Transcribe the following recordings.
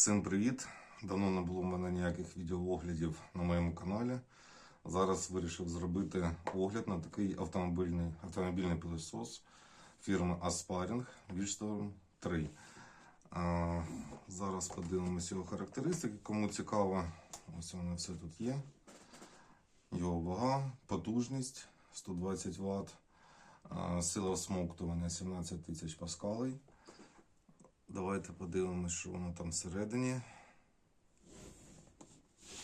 Всім привіт! Давно не було в мене ніяких відеооглядів на моєму каналі. Зараз вирішив зробити огляд на такий автомобільний, автомобільний пилосос фірми Aspiring Wheelstorm 3. А, зараз подивимося його характеристики. Кому цікаво, ось воно все тут є. Його вага, потужність 120 Вт, сила всмоктування 17 тисяч паскалей. Давайте подивимось, що воно там всередині.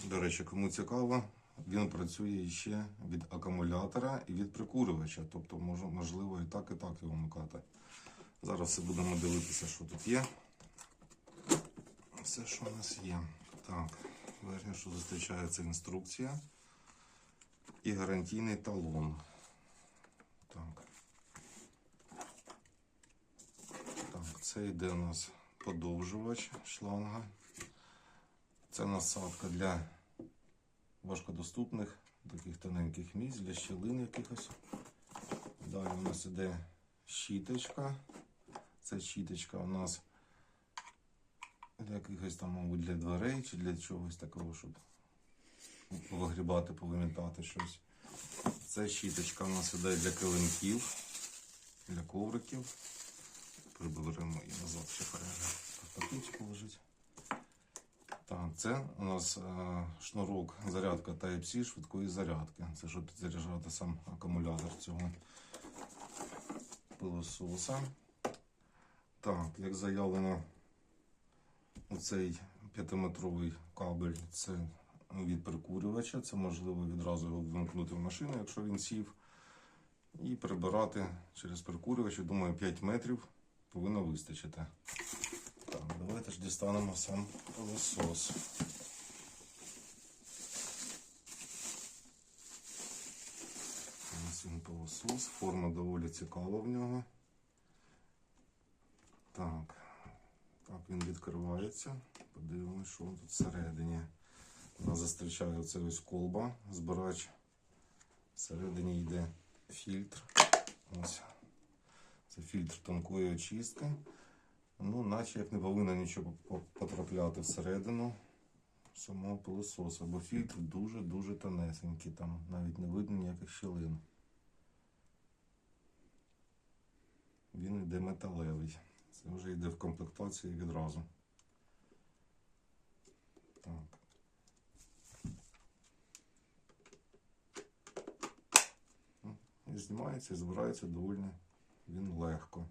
До речі, кому цікаво, він працює ще від акумулятора і від прикурювача. Тобто, можливо, і так, і так його вмикати. Зараз все будемо дивитися, що тут є. Все, що у нас є. Так, верхнє, що зустрічається інструкція і гарантійний талон. Так. Так, це йде у нас подовжувач шланга. Це насадка для важкодоступних таких тоненьких місць, для щілин якихось. Далі у нас іде щіточка. Це щіточка у нас для якихось там, мабуть, для дверей чи для чогось такого, щоб вигрібати, повимітати щось. Це щіточка у нас іде для килимків, для ковриків. Приберемо і назад ще пакетику лежить. Так, це у нас е, шнурок зарядка Type-C швидкої зарядки. Це щоб підзаряджати сам акумулятор цього пилососа. Так, як заявлено, оцей 5-метровий кабель це від прикурювача. Це можливо відразу його вимкнути в машину, якщо він сів. І прибирати через прикурювач. Думаю, 5 метрів повинно вистачити. Так, давайте ж дістанемо сам пилосос. Ось він пилосос. Форма доволі цікава в нього. Так. Так, він відкривається. Подивимось, що тут всередині. Нас зустрічає оце ось колба, збирач. Всередині йде фільтр. Ось. Це фільтр тонкої очистки. Ну, наче як не повинно нічого потрапляти всередину самого пилососа, бо фільтр дуже-дуже тонесенький, там навіть не видно ніяких щілин. Він йде металевий. Це вже йде в комплектації відразу. Так. Ну, знімається і збирається доволі він легко.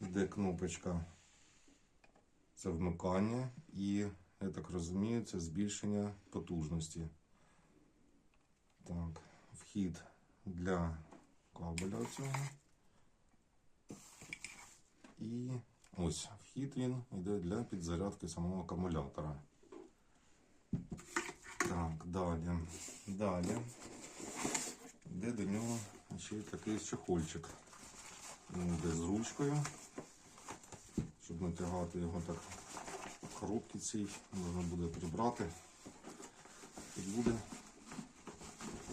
Йде кнопочка. Це вмикання і, я так розумію, це збільшення потужності. Так, вхід для кабеля цього. І ось вхід він йде для підзарядки самого акумулятора. Так, далі. Далі. Йде до нього ще й такий чехольчик. Він йде з ручкою, щоб натягати його так в коробці цій, можна буде прибрати. І буде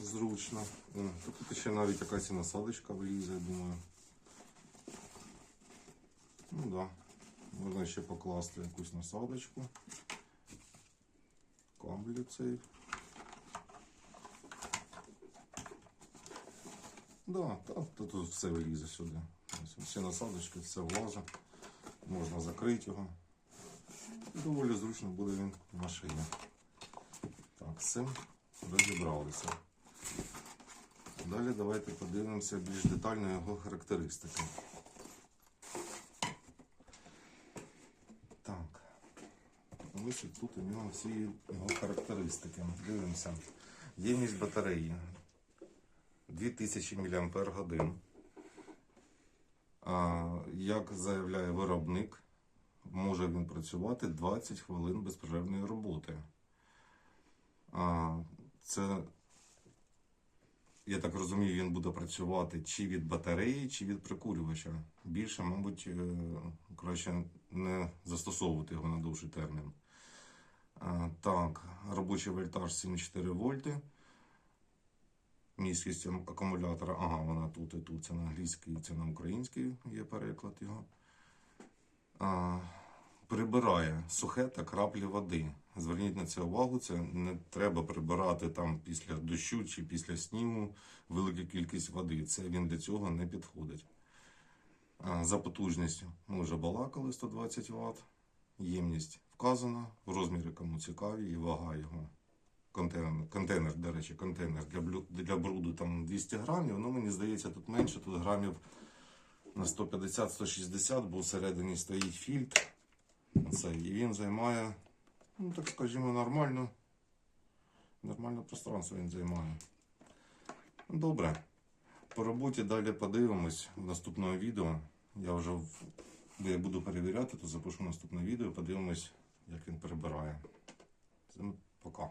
зручно. О, Тут ще навіть якась і насадочка влізе, я думаю. Ну так, да. можна ще покласти якусь насадочку. Кабель цей. Да, та, та тут все вилізе сюди. Всі насадочки, все влазить. Можна закрити його. Доволі зручно буде він в машині. Так, з цим розібралися. Далі давайте подивимося більш детально його характеристики. Так. Ось тут у нього всі його характеристики. Дивимося. Ємність батареї 2000 мАч. Як заявляє виробник, може він працювати 20 хвилин безперервної роботи. Це, я так розумію, він буде працювати чи від батареї, чи від прикурювача. Більше, мабуть, е, краще не застосовувати його на довший термін. Так, робочий вольтаж 7,4 вольти. Міськість акумулятора, ага, вона тут і тут. Це на англійській, це на українській є переклад його. А, прибирає сухе та краплі води. Зверніть на це увагу, це не треба прибирати там після дощу чи після снігу велика кількість води. Це він для цього не підходить. А, За потужністю ми вже балакали 120 Вт. Ємність вказана, розміри кому цікаві і вага його. Контейнер, контейнер, до речі, контейнер для, для бруду там 200 грамів. Ну, мені здається, тут менше, тут грамів на 150-160, бо всередині стоїть фільтр. Це, і він займає, ну так скажімо, нормально. Нормальне пространство він займає. Ну, Добре. По роботі далі подивимось в наступному відео. Я вже бо я буду перевіряти, то запишу наступне відео, подивимось, як він перебирає. Пока.